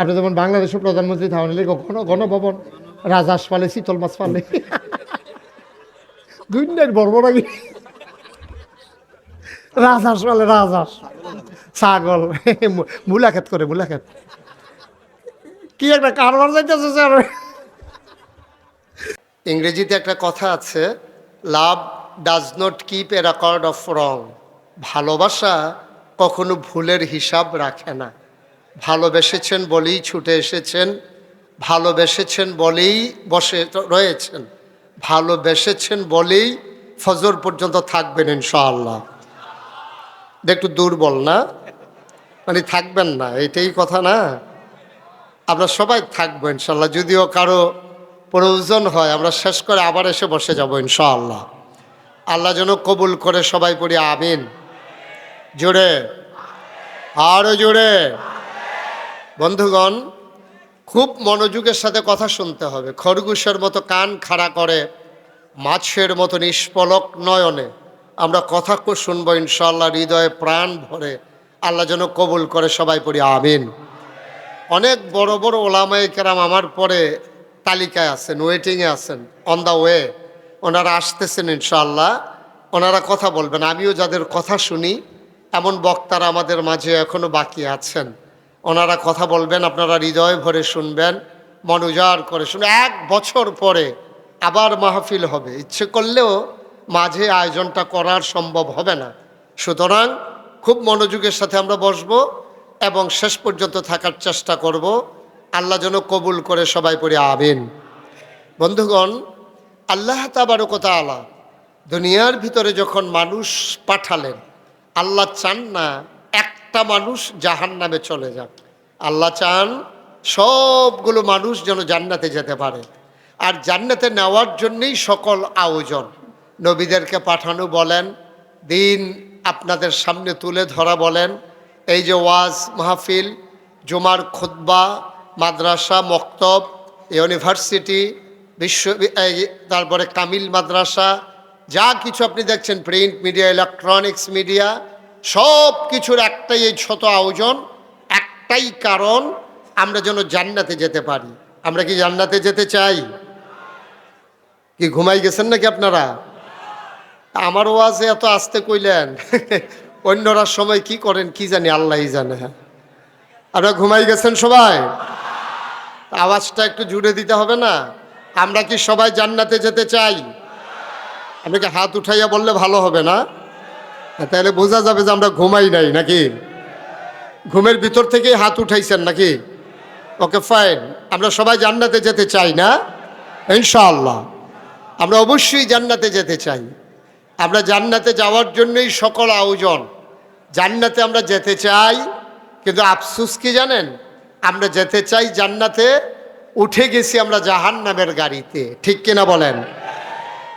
আপনি যেমন বাংলাদেশের প্রধানমন্ত্রী থাকেন গণ, গণভবন রাজহাঁস পালে শীতল মাছ পালে। দুইটার আগে। রাজহাঁস পালে রাজহাঁস ছাগল মুলাক্ষেত করে মুলাক্ষেত কি একটা কারবার যাইতেছে, স্যার? ইংরেজিতে একটা কথা আছে, love does not keep a record of wrong. ভালোবাসা কখনো ভুলের হিসাব রাখে না। ভালোবেসেছেন বলেই ছুটে এসেছেন, ভালোবেসেছেন বলেই বসে রয়েছেন, ভালোবেসেছেন বলেই ফজর পর্যন্ত থাকবেন ইনশাআল্লাহ। একটু দুর্বল না মানে থাকবেন না, এটাই কথা না। আমরা সবাই থাকব ইনশাল্লাহ যদিও কারও প্রয়োজন হয়, আমরা শেষ করে আবার এসে বসে যাব ইনশাআল্লাহ। আল্লাহ যেন কবুল করে সবাই পড়ি, আমিন। জোরে, আরও জোরে। বন্ধুগণ, খুব মনোযোগের সাথে কথা শুনতে হবে। খরগোশের মতো কান খাড়া করে, মাছের মতো নিষ্পলক নয়নে আমরা কথা শুনব ইনশাল্লাহ হৃদয়ে প্রাণ ভরে আল্লাহ যেন কবুল করে সবাই পড়ি, আমিন। অনেক বড় বড় ওলামাই কেরাম আমার পরে তালিকায় আছেন, ওয়েটিংয়ে আছেন অন দ্য ওয়ে ওনারা আসতেছেন ইনশাল্লাহ ওনারা কথা বলবেন। আমিও যাদের কথা শুনি, এমন বক্তারা আমাদের মাঝে এখনও বাকি আছেন। ওনারা কথা বলবেন, আপনারা হৃদয় ভরে শুনবেন, মন উজাড় করে শুনবেন। এক বছর পরে আবার মাহফিল হবে। ইচ্ছে করলেও মাঝে আয়োজনটা করার সম্ভব হবে না। সুতরাং খুব মনোযোগের সাথে আমরা বসবো এবং শেষ পর্যন্ত থাকার চেষ্টা করব। আল্লাহ যেন কবুল করে সবাই পড়ে আবেন বন্ধুগণ, আল্লাহ তাবারকতা আলা দুনিয়ার ভিতরে যখন মানুষ পাঠালেন, আল্লাহ চান না একটা মানুষ জাহান নামে চলে যাক। আল্লাহ চান সবগুলো মানুষ যেন জান্নাতে যেতে পারে। আর জান্নাতে নেওয়ার জন্যই সকল আয়োজন। নবীদেরকে পাঠানো বলেন, দিন আপনাদের সামনে তুলে ধরা বলেন। এই যে ওয়াজ, মাহফিল, জুমার খুদ্া মাদ্রাসা, মক্তব, ইউনিভার্সিটি, বিশ্ব তারপরে কামিল মাদ্রাসা, যা কিছু আপনি দেখছেন, প্রিন্ট মিডিয়া, ইলেকট্রনিক্স মিডিয়া সব কিছুর একটাই এই ছোট আয়োজন, একটাই কারণ আমরা যেন জান্নাতে যেতে পারি। আমরা কি জান্নাতে যেতে চাই? কি ঘুমাই গেছেন নাকি আপনারা? আমার ওয়াজে এত আসতে কইলেন, অন্যরা সময় কি করেন কি জানি, আল্লাহই জানে। আপনারা ঘুমাই গেছেন সবাই? আওয়াজটা একটু জুড়ে দিতে হবে না? আমরা কি সবাই জান্নাতে যেতে চাই? আপনাকে হাত উঠাইয়া বললে ভালো হবে না? তাহলে বোঝা যাবে যে আমরা ঘুমাই নাই নাকি? ঘুমের ভিতর থেকেই হাত উঠাইছেন নাকি? ওকে ফাইন আমরা সবাই জান্নাতে যেতে চাই না? ইনশাআল্লাহ। আমরা অবশ্যই জান্নাতে যেতে চাই। আমরা জান্নাতে যাওয়ার জন্যই সকল আয়োজন। জান্নাতে আমরা যেতে চাই, কিন্তু আফসুস কি জানেন? আমরা যেতে চাই জান্নাতে, উঠে গেছি আমরা জাহান নামের গাড়িতে। ঠিক কিনা বলেন?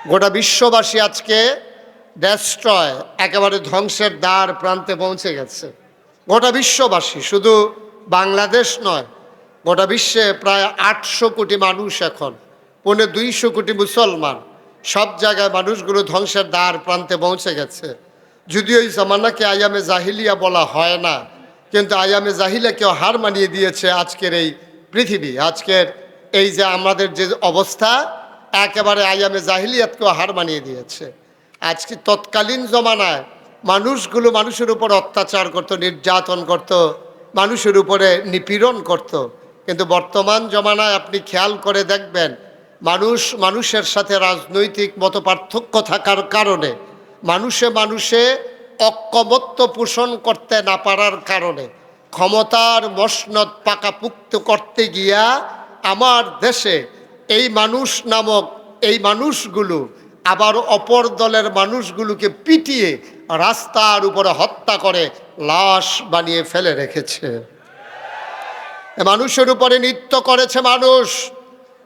গোটা বিশ্ববাসী আজকে ডেস্ট্রয় একেবারে ধ্বংসের দ্বার প্রান্তে পৌঁছে গেছে। গোটা বিশ্ববাসী, শুধু বাংলাদেশ নয়, গোটা বিশ্বে প্রায় আটশো কোটি মানুষ এখন, পৌনে দুইশো কোটি মুসলমান, সব জায়গায় মানুষগুলো ধ্বংসের দ্বার প্রান্তে পৌঁছে গেছে। যদিও এই জামানাকে আয়ামে জাহিলিয়া বলা হয় না, কিন্তু আয়ামে জাহিলিয়াকেও হার মানিয়ে দিয়েছে আজকের এই পৃথিবী। আজকের এই যে আমাদের যে অবস্থা, একেবারে আয়ামে জাহিলিয়াতকেও হার মানিয়ে দিয়েছে। আজকে তৎকালীন জমানায় মানুষগুলো মানুষের উপর অত্যাচার করত, নির্যাতন করত, মানুষের উপরে নিপীড়ন করত। কিন্তু বর্তমান জমানায় আপনি খেয়াল করে দেখবেন, মানুষ মানুষের সাথে রাজনৈতিক মত পার্থক্য থাকার কারণে, মানুষে মানুষে অক্ষমত্ব পোষণ করতে না পারার কারণে, ক্ষমতার মসনদ পাকাপুক্ত করতে গিয়া আমার দেশে এই মানুষ নামক এই মানুষগুলো আবার অপর দলের মানুষগুলোকে পিটিয়ে রাস্তার উপরে হত্যা করে লাশ বানিয়ে ফেলে রেখেছে। মানুষের উপরে নৃত্য করেছে মানুষ।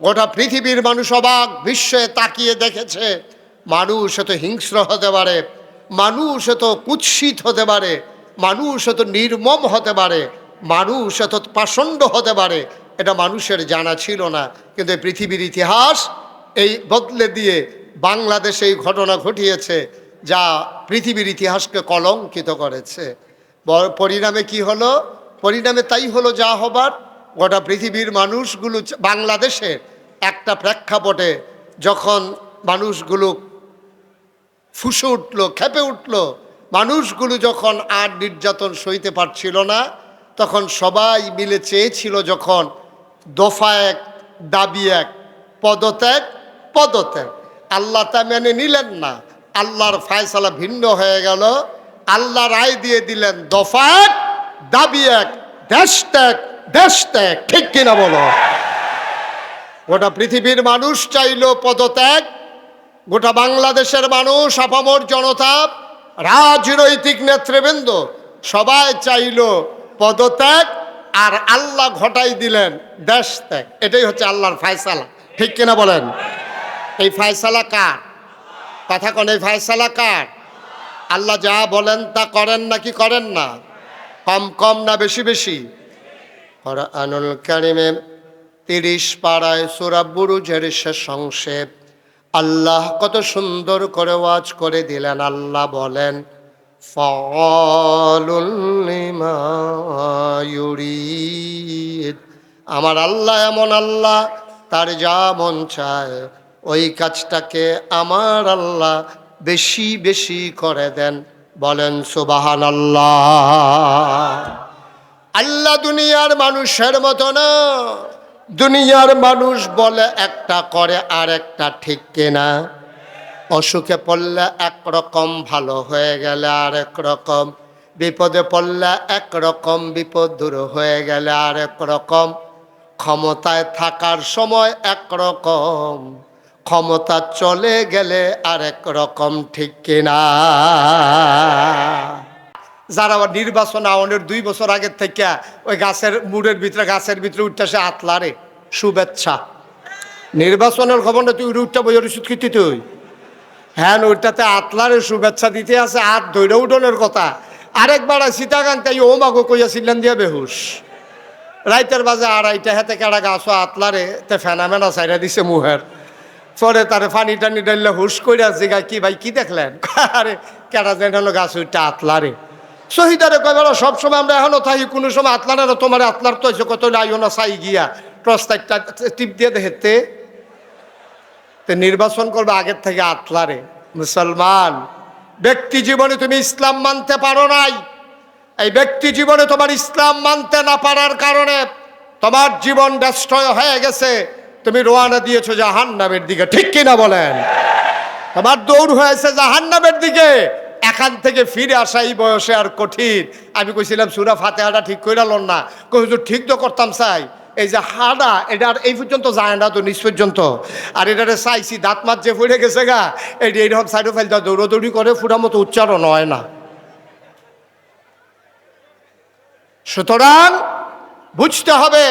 গোটা পৃথিবীর মানুষ অবাক, বিশ্বে তাকিয়ে দেখেছে। মানুষ এত হিংস্র হতে পারে, মানুষ এত কুৎসিত হতে পারে, মানুষ এত নির্মম হতে পারে, মানুষ এত পাষণ্ড হতে পারে, এটা মানুষের জানা ছিল না। কিন্তু পৃথিবীর ইতিহাস এই বদলে দিয়ে বাংলাদেশে এই ঘটনা ঘটিয়েছে যা পৃথিবীর ইতিহাসকে কলঙ্কিত করেছে। পরিণামে কি হলো? পরিণামে তাই হলো যা হবার, গোটা পৃথিবীর মানুষগুলো বাংলাদেশের একটা প্রেক্ষাপটে যখন মানুষগুলো ফুসে উঠল, খেপে উঠল, মানুষগুলো যখন আর নির্যাতন সইতে পারছিল না, তখন সবাই মিলে চেয়েছিল যখন দফা এক, দাবি এক, পদত্যাগ পদত্যাগ। আল্লাহ তা মেনে নিলেন না। আল্লাহর ফায়সালা ভিন্ন হয়ে গেল। আল্লাহ রায় দিয়ে দিলেন দফা এক দাবি এক, দেশ ত্যাগ দেশ ত্যাগ, ঠিক কিনা বলো? গোটা পৃথিবীর মানুষ চাইলো পদত্যাগ, গোটা বাংলাদেশের মানুষ আপামর জনতা, রাজনৈতিক নেতৃবৃন্দ, সবাই চাইল পদত্যাগ আর আল্লাহ ঘটাই দিলেন দেশ ত্যাগ। এটাই হচ্ছে আল্লাহর ফায়সালা, ঠিক কিনা বলেন? এই ফায়সালা কার? কথা কোন, এই ফায়সালা কার? আল্লাহ যা বলেন তা করেন নাকি করেন না? কম কম না বেশি বেশি? কোরআনুল কারিমে তিরিশ পাড়ায় সুরাবুরুজের শেষ সংক্ষেপ আল্লাহ কত সুন্দর করে ওয়াজ করে দিলেন। আল্লাহ বলেন আমার আল্লাহ এমন আল্লাহ, তার যা মন চায় ওই কাজটাকে আমার আল্লাহ বেশি বেশি করে দেন। বলেন সুবাহান আল্লাহ আল্লাহ দুনিয়ার মানুষের মতো না। দুনিয়ার মানুষ বলে একটা করে, আর একটা ঠিক কেনা। অসুখে পড়লে একরকম, ভালো হয়ে গেলে আর এক রকম বিপদে পড়লে একরকম, বিপদ দূর হয়ে গেলে আর এক রকম ক্ষমতায় থাকার সময় একরকম। ক্ষমতা চলে গেলে আর এক রকম ঠিক কিনা? যারা আবার নির্বাচন আওয়ানের দুই বছর আগের থেকে ওই গাছের মুড়ের ভিতরে, গাছের ভিতরে উঠতেছে আতলারে শুভেচ্ছা। নির্বাচনের খবর না তুই উঠতে বই খেতে তুই। হ্যাঁ ওইটাতে আতলারে শুভেচ্ছা দিতে আছে আর ধৈর্য উঠোনের কথা। আরেকবার সীতাকান্তাই ও মাগো কইয়াছিলেন দিয়া বেহুশ। রাইতের বাজে আড়াইটা, হাতে কেডা গাছও আতলারে তে ফেনামেনা সাইরা দিছে মুহের। পরে তারে পানি টানি ডাইলে হুশ কইরা জিগা কি ভাই, কি দেখলেন? আরে, কেডা যেন হলো গাছ ওইটা আতলারে শহীদারে কয় বেলা সবসময় আমরা এখনও থাকি, কোনো সময় আতলারে না তোমার আতলার তো কত আইও না চাই গিয়া, প্রস্তাবটা টিপ দিয়ে দেখতে তো নির্বাচন করবে আগের থেকে আতলারে মুসলমান। ব্যক্তি জীবনে তুমি ইসলাম মানতে পারো নাই। এই ব্যক্তি জীবনে তোমার ইসলাম মানতে না পারার কারণে তোমার জীবন ব্যস্ত হয়ে গেছে। তুমি রোয়ানা দিয়েছ জাহান নামের দিকে, ঠিক কিনা বলেন? তোমার দৌড় হয়েছে জাহান নামের দিকে। এখান থেকে ফিরে আসা এই বয়সে আর কঠিন। আমি কইছিলাম, সুরা ফাতেহাটা ঠিক করে লন না। হুজুর, ঠিক তো করতাম চাই। এই যে হাডা এটা আর এই পর্যন্ত যায় না তো, নিচ পর্যন্ত। আর এটারে চাইছি, দাঁত মাত যে ফুড়ে গেছে গা। এটি এইরকম সাইডে ফেলতে দৌড়দৌড়ি করে ফুটার মতো উচ্চারণ হয় না। সুতরাং বুঝতে হবে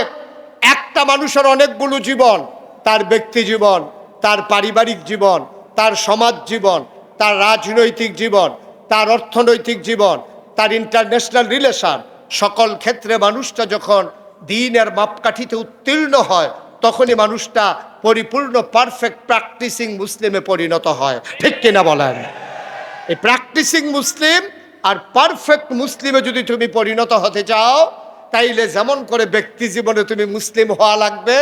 একটা মানুষের অনেকগুলো জীবন, তার ব্যক্তি জীবন, তার পারিবারিক জীবন, তার সমাজ জীবন, তার রাজনৈতিক জীবন, তার অর্থনৈতিক জীবন, তার ইন্টারন্যাশনাল রিলেশন সকল ক্ষেত্রে মানুষটা যখন দিনের মাপকাঠিতে উত্তীর্ণ হয়, তখনই মানুষটা পরিপূর্ণ পারফেক্ট প্র্যাকটিসিং মুসলিমে পরিণত হয়। ঠিক কিনা বলেন? এই প্র্যাকটিসিং মুসলিম আর পারফেক্ট মুসলিমে যদি তুমি পরিণত হতে চাও তাইলে যেমন করে ব্যক্তি জীবনে তুমি মুসলিম হওয়া লাগবে,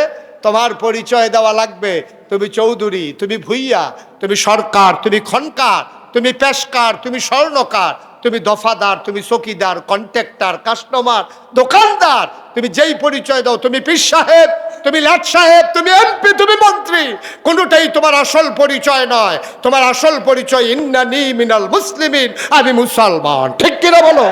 তোমার পরিচয় দেওয়া লাগবে। তুমি চৌধুরী, তুমি ভুইয়া, তুমি সরকার, তুমি খনকার, তুমি পেশকার, তুমি স্বর্ণকার, তুমি দফাদার, তুমি চকিদার, কন্ট্রাক্টার, কাস্টমার, দোকানদার, তুমি যেই পরিচয় দাও, তুমি পীর সাহেব, তুমি লাট সাহেব, তুমি এমপি, তুমি মন্ত্রী, কোনোটাই তোমার আসল পরিচয় নয়। তোমার আসল পরিচয়, ইন্নানি মিনাল মুসলিমিন, আমি মুসলমান। ঠিক কিনা বলো?